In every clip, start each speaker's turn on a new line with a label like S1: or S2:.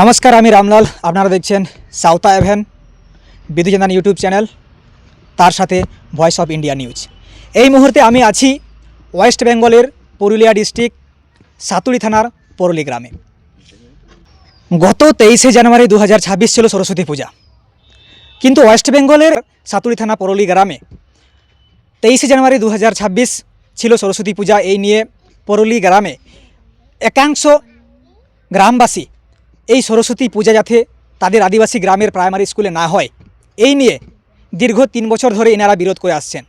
S1: নমস্কার, আমি রামলাল। আপনারা দেখছেন সাউথা এভেন বিদ্যুজানান ইউটিউব চ্যানেল, তার সাথে ভয়েস অফ ইন্ডিয়া নিউজ। এই মুহূর্তে আমি আছি ওয়েস্ট বেঙ্গলের পুরুলিয়া ডিস্ট্রিক্ট সাতুরি থানার পরলি গ্রামে। গত তেইশে জানুয়ারি দু হাজার ছাব্বিশ ছিল সরস্বতী পূজা। কিন্তু ওয়েস্ট বেঙ্গলের সাতুরি থানা পরলি গ্রামে তেইশে জানুয়ারি দু হাজার ছাব্বিশ ছিল সরস্বতী পূজা। এই নিয়ে পরলি গ্রামে একাংশ গ্রামবাসী এই সরস্বতী পূজা যাতে তাদের আদিবাসী গ্রামের প্রাইমারি স্কুলে না হয় এই নিয়ে দীর্ঘ তিন বছর ধরে এনারা বিরোধ করে আসছেন।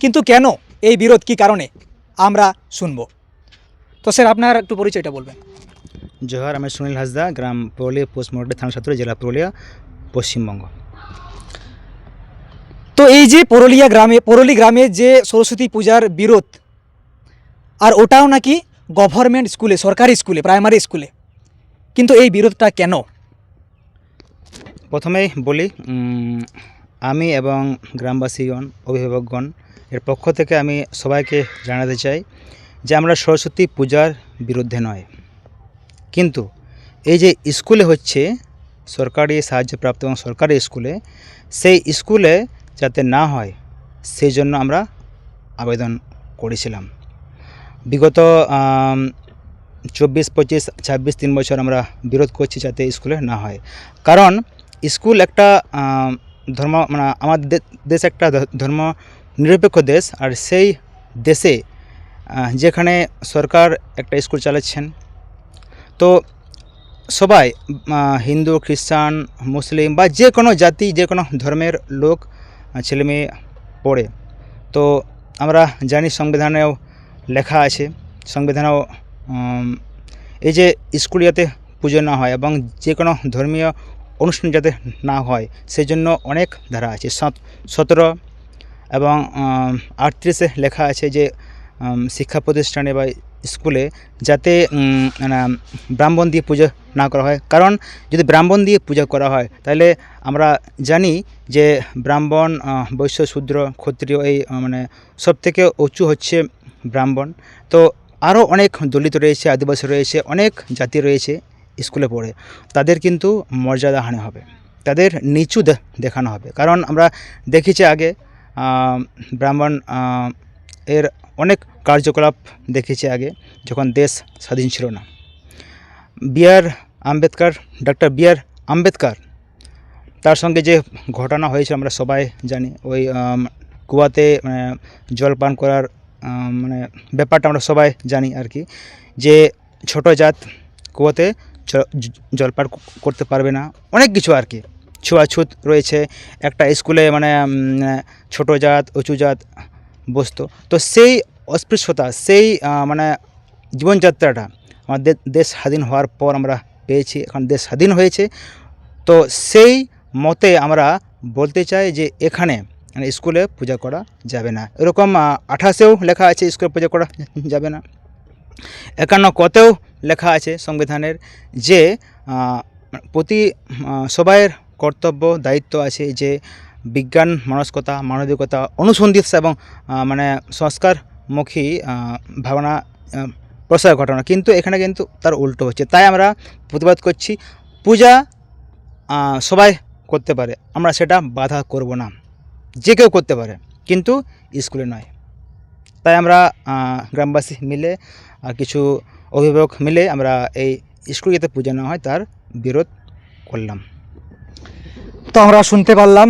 S1: কিন্তু কেন এই বিরোধ কী কারণে আমরা শুনব। তো স্যার আপনার একটু পরিচয়টা বলবেন।
S2: জোহার আমি সুনীল হাসদা গ্রাম পুরুলিয়া পোস্ট মোটে থানা সাতুরে জেলা পুরুলিয়া পশ্চিমবঙ্গ।
S1: তো এই যে পুরুলিয়া গ্রামে পরলি গ্রামে যে সরস্বতী পূজার বিরোধ আর ওটাও নাকি গভর্নমেন্ট স্কুলে সরকারি স্কুলে প্রাইমারি স্কুলে কিন্তু এই বিরোধটা কেন?
S2: প্রথমেই বলি আমি এবং গ্রামবাসীগণ, অভিভাবকগণ এর পক্ষ থেকে আমি সবাইকে জানাতে চাই যে আমরা সরস্বতী পূজার বিরুদ্ধে নয়। কিন্তু এই যে স্কুলে হচ্ছে, সরকারি সাহায্যপ্রাপ্ত এবং সরকারি স্কুলে, সেই স্কুলে যাতে না হয়, সেই জন্য আমরা আবেদন করেছিলাম। বিগত চব্বিশ, পঁচিশ, ছাব্বিশ তিন বছর আমরা বিরোধ করছি যাতে স্কুলে না হয়। কারণ স্কুল একটা ধর্ম মানে আমার দে- দেশ একটা ধর্ম নিরপেক্ষ দেশ আর সেই দেশে যেখানে সরকার একটা স্কুল চালাচ্ছেন। তো সবাই হিন্দু, খ্রিস্টান, মুসলিম বা যে কোনো জাতি, যে কোনো ধর্মের লোক ছেলেমেয়ে পড়ে। তো আমরা জানি সংবিধানেও লেখা আছে, সংবিধানেও এই যে স্কুল যাতে পুজো না হয় এবং যে কোনো ধর্মীয় অনুষ্ঠান যাতে না হয় সেই জন্য অনেক ধারা আছে। সত- সতেরো এবং আটত্রিশে লেখা আছে যে শিক্ষা প্রতিষ্ঠানে বা স্কুলে যাতে মানে ব্রাহ্মণ দিয়ে পুজো না করা হয়। কারণ যদি ব্রাহ্মণ দিয়ে পূজা করা হয়, তাহলে আমরা জানি যে ব্রাহ্মণ বৈশ্য শূদ্র ক্ষত্রিয় এই মানে সব থেকে উঁচু হচ্ছে ব্রাহ্মণ। তো আরও অনেক দলিত রয়েছে আদিবাসী রয়েছে অনেক জাতি রয়েছে স্কুলে পড়ে। তাদের কিন্তু মর্যাদা হানি হবে। তাদের নিচু দেখানো হবে। কারণ আমরা দেখেছি আগে ব্রাহ্মণ এর অনেক কার্যকলাপ দেখেছি আগে যখন দেশ স্বাধীন ছিল না। B R Ambedkar doctor B R Ambedkar তার সঙ্গে যে ঘটনা হয়েছে আমরা সবাই জানি। ওই কুয়াতে মানে, জল পান করার মানে ব্যাপারটা আমরা সবাই জানি আর কি, যে ছোট জাত কুয়াতে জলপান করতে পারবে না। অনেক কিছু আর কি, ছুয়াছুত রয়েছে, একটা স্কুলে মানে ছোট জাত, উঁচু জাত বসতো। তো সেই অস্পৃশ্যতা, সেই মানে জীবনযাত্রাটা আমাদের দেশ স্বাধীন হওয়ার পর আমরা পেয়েছি, এখন দেশ স্বাধীন হয়েছে। তো সেই মতে আমরা বলতে চাই যে এখানে মানে স্কুলে পূজা করা যাবে না। এরকম আঠাশেও লেখা আছে স্কুলে পূজা করা যাবে না। একান্ন কতেও লেখা আছে সংবিধানের যে প্রতি সবাইয়ের কর্তব্য, দায়িত্ব আছে যে, বিজ্ঞান, মানসিকতা, মানবিকতা অনুসন্ধিৎসা এবং মানে সংস্কারমুখী ভাবনা প্রসার ঘটনা। কিন্তু এখানে কিন্তু তার উল্টো হচ্ছে। তাই আমরা প্রতিবাদ করছি, পূজা সবাই করতে পারে। আমরা সেটা বাধা করব না। যে কেউ করতে পারে, কিন্তু স্কুলে নয়। তাই আমরা গ্রামবাসী মিলে আর কিছু অভিভাবক মিলে আমরা এই স্কুল যাতে পূজা না হয় তার বিরোধ করলাম।
S1: তো আমরা শুনতে পারলাম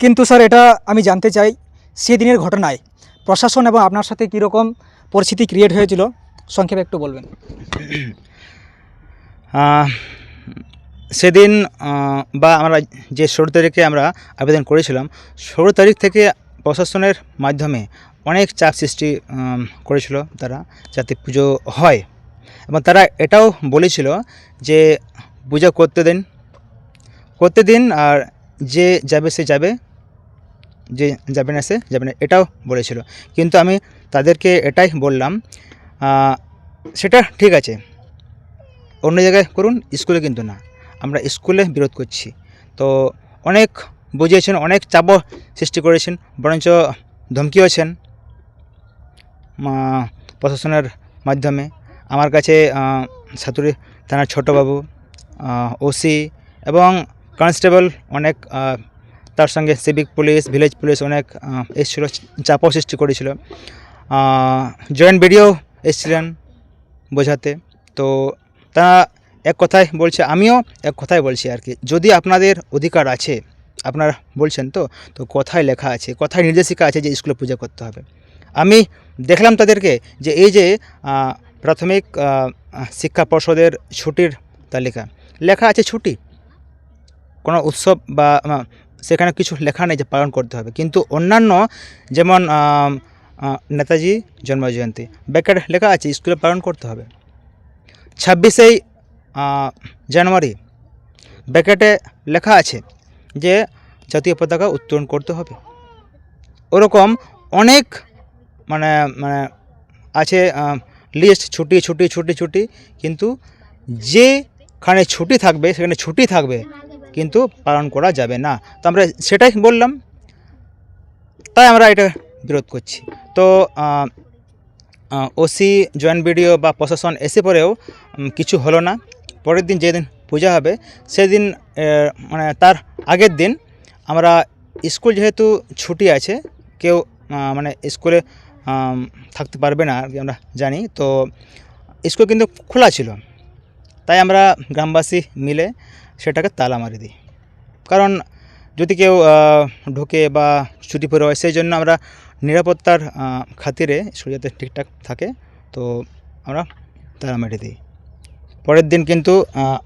S1: কিন্তু স্যার এটা আমি জানতে চাই, সেদিনের ঘটনায় প্রশাসন এবং আপনার সাথে কীরকম পরিস্থিতি ক্রিয়েট হয়েছিল? সংক্ষেপে একটু বলবেন।
S2: সেদিন বা আমরা যে ষোলো তারিখে আমরা আবেদন করেছিলাম, ষোলো তারিখ থেকে প্রশাসনের মাধ্যমে অনেক চাপ সৃষ্টি করেছিল তারা যাতে পুজো হয়। এবং তারা এটাও বলেছিল যে পূজা করতে দিন করতে দিন আর যে যাবে সে যাবে, যে যাবে না সে যাবে না, এটাও বলেছিল। কিন্তু আমি তাদেরকে এটাই বললাম সেটা ঠিক আছে, অন্য জায়গায় করুন, স্কুলে কিন্তু না। আমরা স্কুলে বিরোধ করছি। তো অনেক বুঝিয়েছেন, অনেক চাপও সৃষ্টি করেছেন, বরঞ্চ ধমকিয়েছেন প্রশাসনের মাধ্যমে। আমার কাছে সাতুরি থানার ছোটোবাবু ওসি এবং কনস্টেবল অনেক তার সঙ্গে সিভিক পুলিশ, ভিলেজ পুলিশ অনেক এসেছিল, চাপও সৃষ্টি করেছিল। জয়েন্ট বিডিও এসেছিলেন বোঝাতে। তো তারা এক কথায় বলছে, আমিও এক কথায় বলছি আর কি। যদি আপনাদের অধিকার আছে, আপনারা বলছেন তো তো কথায় লেখা আছে, কথায় নির্দেশিকা আছে যে স্কুলে পূজা করতে হবে। আমি দেখলাম তাদেরকে যে এই যে প্রাথমিক শিক্ষা পর্ষদের ছুটির তালিকা, লেখা আছে ছুটি। কোনো উৎসব বা সেখানে কিছু লেখা নেই যে পালন করতে হবে। কিন্তু অন্যান্য যেমন নেতাজি জন্মজয়ন্তী ব্যাকেট লেখা আছে, স্কুলে পালন করতে হবে। ছাব্বিশেই জানুয়ারি ব্যাকেটে লেখা আছে যে জাতীয় পতাকা উত্তোলন করতে হবে। ওরকম অনেক মানে মানে আছে লিস্ট ছুটি ছুটি ছুটি ছুটি, কিন্তু যেখানে ছুটি থাকবে, সেখানে ছুটি থাকবে, কিন্তু পালন করা যাবে না। তো আমরা সেটাই বললাম। তাই আমরা এটা বিরোধ করছি। তো ওসি, জয়েন্ট বিডিও বা প্রশাসন এসে পরেও কিছু হলো না। পরের দিন যেদিন পূজা হবে, সেদিন মানে তার আগের দিন আমরা স্কুল যেহেতু ছুটি আছে, কেউ মানে স্কুলে থাকতে পারবে না আর কি আমরা জানি, তো স্কুল কিন্তু খোলা ছিল। তাই আমরা গ্রামবাসী মিলে সেটাকে তালা মারি দিই। কারণ যদি কেউ ঢোকে বা ছুটি পড়ে হয় সেই জন্য আমরা নিরাপত্তার খাতিরে স্কুল যাতে ঠিকঠাক থাকে, তো আমরা তালা মেরে দিই। পরের দিন কিন্তু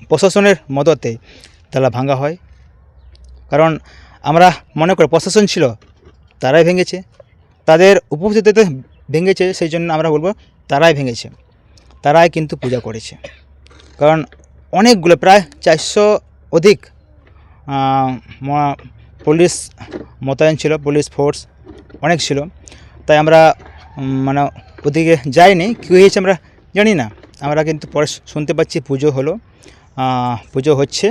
S2: প্রশাসনের মদতে তালা ভাঙা হয়। কারণ আমরা মনে করি প্রশাসন ছিল, তারাই ভেঙেছে। তাদের উপস্থিতিতে ভেঙেছে, সেই জন্য আমরা বলব তারাই ভেঙেছে। তারাই কিন্তু পূজা করেছে। কারণ অনেকগুলো, প্রায় চারশো অধিক পুলিশ মোতায়েন ছিল, পুলিশ ফোর্স অনেক ছিল। তাই আমরা মানে ওদিকে যাইনি, কী হয়েছে আমরা জানি না। আমরা কিন্তু পরে শুনতে পাচ্ছি পুজো হলো পুজো হচ্ছে।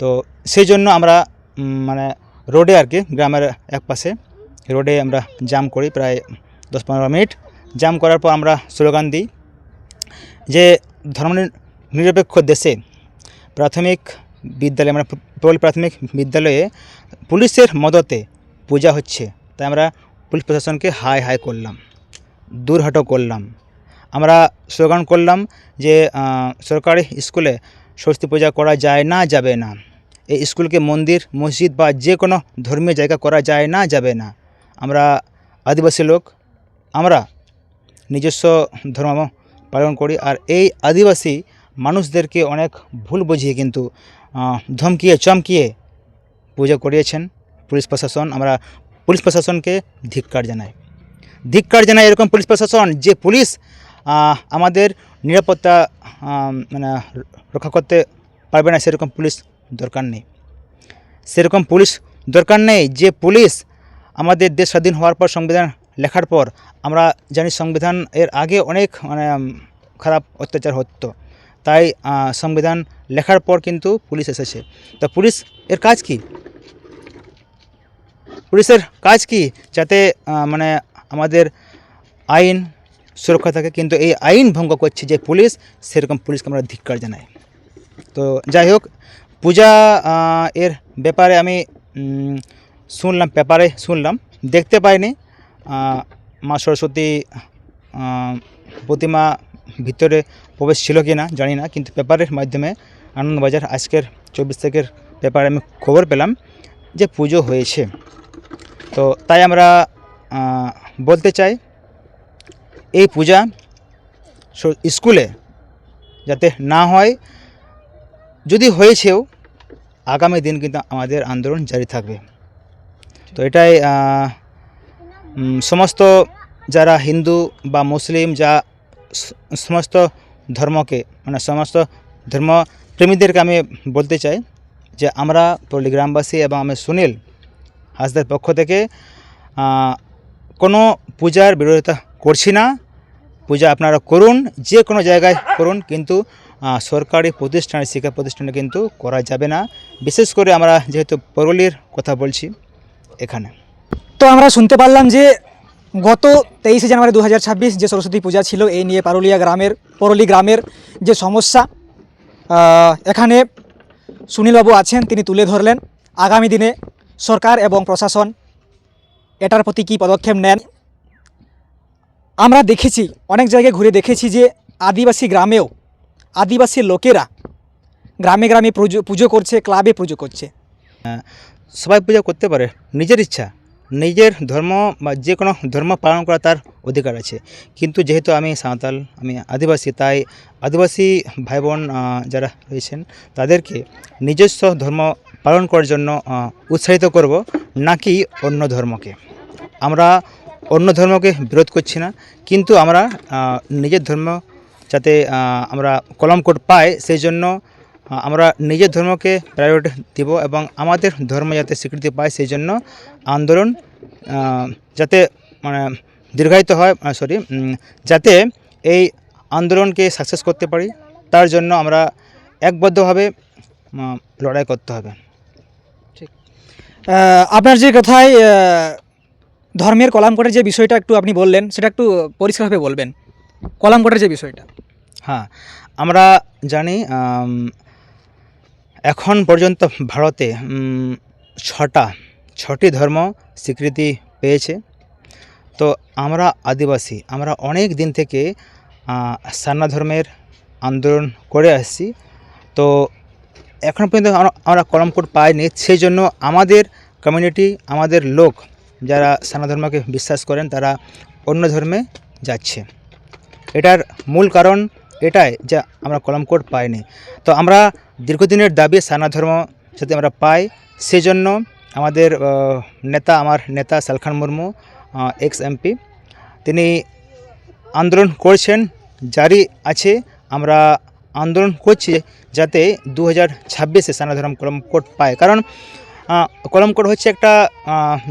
S2: তো সেই জন্য আমরা মানে রোডে আর কি, গ্রামের এক পাশে রোডে আমরা জাম করি প্রায় দশ পনেরো মিনিট। জাম করার পর আমরা স্লোগান দিই যে ধর্ম নিরপেক্ষ দেশে প্রাথমিক বিদ্যালয়ে মানে প্রবল প্রাথমিক বিদ্যালয়ে পুলিশের মদতে পূজা হচ্ছে। তাই আমরা পুলিশ প্রশাসনকে হাই হাই করলাম দূর হটো করলাম। আমরা স্লোগান করলাম যে সরকারি স্কুলে সরস্বতী পূজা করা যায় না, যাবে না। এই স্কুলকে মন্দির, মসজিদ বা যে কোনো ধর্মীয় জায়গা করা যায় না, যাবে না। আমরা আদিবাসী লোক, আমরা নিজস্ব ধর্ম পালন করি আর এই আদিবাসী মানুষদেরকে অনেক ভুল বুঝিয়ে কিন্তু ধমকিয়ে, চমকিয়ে পূজা করিয়েছেন পুলিশ প্রশাসন। আমরা পুলিশ প্রশাসনকে ধিক্কার জানাই। ধিক্কার জানাই এরকম পুলিশ প্রশাসন যে পুলিশ আমাদের নিরাপত্তা মানে রক্ষা করতে পারবে না, সেরকম পুলিশ দরকার নেই। সেরকম পুলিশ দরকার নেই যে পুলিশ আমাদের দেশ স্বাধীন হওয়ার পর সংবিধান লেখার পর, আমরা জানি সংবিধান এর আগে অনেক মানে খারাপ অত্যাচার হতো। তাই সংবিধান লেখার পর কিন্তু পুলিশ এসেছে। তা পুলিশ এর কাজ কি? পুলিশের কাজ কি? যাতে মানে আমাদের আইন সুরক্ষা থাকে, কিন্তু এই আইন ভঙ্গ করছে যে পুলিশ, সেরকম পুলিশকে আমরা ধিক্কার জানাই। তো যাই হোক, পূজা এর ব্যাপারে আমি শুনলাম, পেপারে শুনলাম, দেখতে পাইনি। মা সরস্বতী প্রতিমা ভিতরে প্রবেশ ছিল কি না, জানি না, কিন্তু পেপারের মাধ্যমে আনন্দবাজার আজকের চব্বিশ তারিখের পেপারে আমি খবর পেলাম যে পুজো হয়েছে। তো তাই আমরা বলতে চাই এই পূজা স্কুলে যাতে না হয়, যদি হয়েছেও আগামী দিন কিন্তু আমাদের আন্দোলন জারি থাকবে। তো এটাই সমস্ত যারা হিন্দু বা মুসলিম, যা সমস্ত ধর্মকে মানে সমস্ত ধর্মপ্রেমীদেরকে আমি বলতে চাই যে আমরা পল্লী গ্রামবাসী এবং আমি সুনীল হাসদের পক্ষ থেকে কোনো পূজার বিরোধিতা করছি না। পূজা আপনারা করুন, যে কোনো জায়গায় করুন, কিন্তু সরকারি প্রতিষ্ঠানে, শিক্ষা প্রতিষ্ঠানে কিন্তু করা যাবে না। বিশেষ করে আমরা যেহেতু পরলির কথা বলছি এখানে।
S1: তো আমরা শুনতে পারলাম যে, গত তেইশে জানুয়ারি দু হাজার ছাব্বিশ যে সরস্বতী পূজা ছিল, এই নিয়ে পারুলিয়া গ্রামের, পরলি গ্রামের যে সমস্যা এখানে সুনীলবাবু আছেন, তিনি তুলে ধরলেন। আগামী দিনে সরকার এবং প্রশাসন এটার প্রতি কী পদক্ষেপ নেন? আমরা দেখেছি, অনেক জায়গায় ঘুরে দেখেছি যে আদিবাসী গ্রামেও আদিবাসী লোকেরা গ্রামে গ্রামে পুজো করছে, ক্লাবে পুজো করছে।
S2: সবাই পূজা করতে পারে, নিজের ইচ্ছা, নিজের ধর্ম বা যে কোনো ধর্ম পালন করা তার অধিকার আছে। কিন্তু যেহেতু আমি সাঁওতাল, আমি আদিবাসী, তাই আদিবাসী ভাই বোন যারা রয়েছেন, তাদেরকে নিজস্ব ধর্ম পালন করার জন্য উৎসাহিত করব, নাকি অন্য ধর্মকে। আমরা অন্য ধর্মকে বিরোধ করছি না, কিন্তু আমরা নিজের ধর্ম যাতে আমরা কলম কোড পাই, সেই জন্য আমরা নিজের ধর্মকে প্রায়োরিটি দিব এবং আমাদের ধর্ম যাতে স্বীকৃতি পায়, সেই জন্য আন্দোলন যাতে মানে দীর্ঘায়িত হয় সরি যাতে এই আন্দোলনকে সাকসেস করতে পারি, তার জন্য আমরা একবদ্ধভাবে লড়াই করতে হবে।
S1: ঠিক। আপনার যে কথায় ধর্মের কলামকোটের যে বিষয়টা একটু আপনি বললেন, সেটা একটু পরিষ্কারভাবে বলবেন। কলাম কোটের যে বিষয়টা।
S2: হ্যাঁ আমরা জানি এখন পর্যন্ত ভারতে ছটা, ছটি ধর্ম স্বীকৃতি পেয়েছে। তো আমরা আদিবাসী, আমরা অনেক দিন থেকে সারনা ধর্মের আন্দোলন করে আসছি। তো এখন পর্যন্ত আমরা- কলম কোড পাইনি। সেই জন্য আমাদের কমিউনিটি আমাদের লোক যারা সানা ধর্মকে বিশ্বাস করেন, তারা অন্য ধর্মে যাচ্ছে। এটার মূল কারণ এটাই যে আমরা কলম কোড পাইনি। তো আমরা দীর্ঘদিনের দাবি সানা ধর্ম যাতে আমরা পাই, সেজন্য আমাদের নেতা, আমার নেতা সালখান মুর্মু এক্স এমপি তিনি আন্দোলন করছেন, জারি আছে। আমরা আন্দোলন করছি যাতে দু হাজার ছাব্বিশে সানা ধর্ম কলম কোড পায়। কারণ কলম কোড হচ্ছে একটা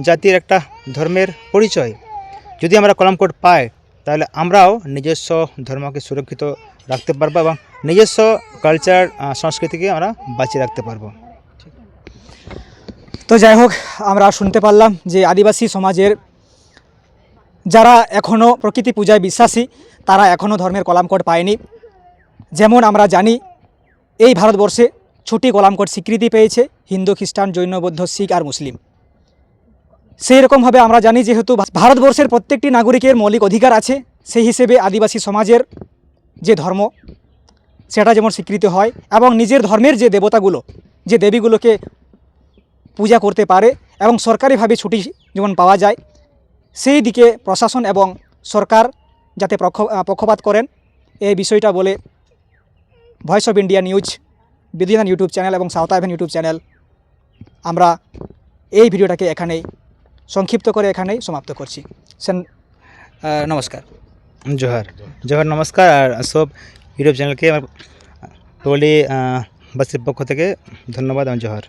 S2: জাতির একটা ধর্মের পরিচয়। যদি আমরা কলম কোড পাই, তাহলে আমরাও নিজস্ব ধর্মকে সুরক্ষিত রাখতে পারব এবং নিজস্ব কালচার সংস্কৃতিকে আমরা বাঁচিয়ে রাখতে পারব।
S1: তো যাই হোক, আমরা শুনতে পারলাম যে আদিবাসী সমাজের যারা এখনও প্রকৃতি পূজায় বিশ্বাসী, তারা এখনও ধর্মের কলামকোট পায়নি। যেমন আমরা জানি, এই ভারতবর্ষে ছুটি কলামকোট স্বীকৃতি পেয়েছে হিন্দু, খ্রিস্টান, জৈন, বৌদ্ধ, শিখ আর মুসলিম। সেই রকমভাবে আমরা জানি যেহেতু ভারতবর্ষের প্রত্যেকটি নাগরিকের মৌলিক অধিকার আছে, সেই হিসেবে আদিবাসী সমাজের যে ধর্ম, সেটা যেমন স্বীকৃতি হয় এবং নিজের ধর্মের যে দেবতাগুলো, যে দেবীগুলোকে পূজা করতে পারে এবং সরকারিভাবে ছুটি যেমন পাওয়া যায়, সেই দিকে প্রশাসন এবং সরকার যাতে পক্ষ- পক্ষপাত করেন, এই বিষয়টা বলে ভয়েস অফ ইন্ডিয়া নিউজ বিদ্যুদান ইউটিউব চ্যানেল এবং সাউথ আইভেন ইউটিউব চ্যানেল। আমরা এই ভিডিওটাকে এখানেই সংক্ষিপ্ত করে এখানেই সমাপ্ত করছি। সেন নমস্কার।
S2: জোহার। জোহার, নমস্কার। আর সব ইউটিউব চ্যানেলকে আমার বলি বাসের পক্ষ থেকে ধন্যবাদ, আমি জোহার।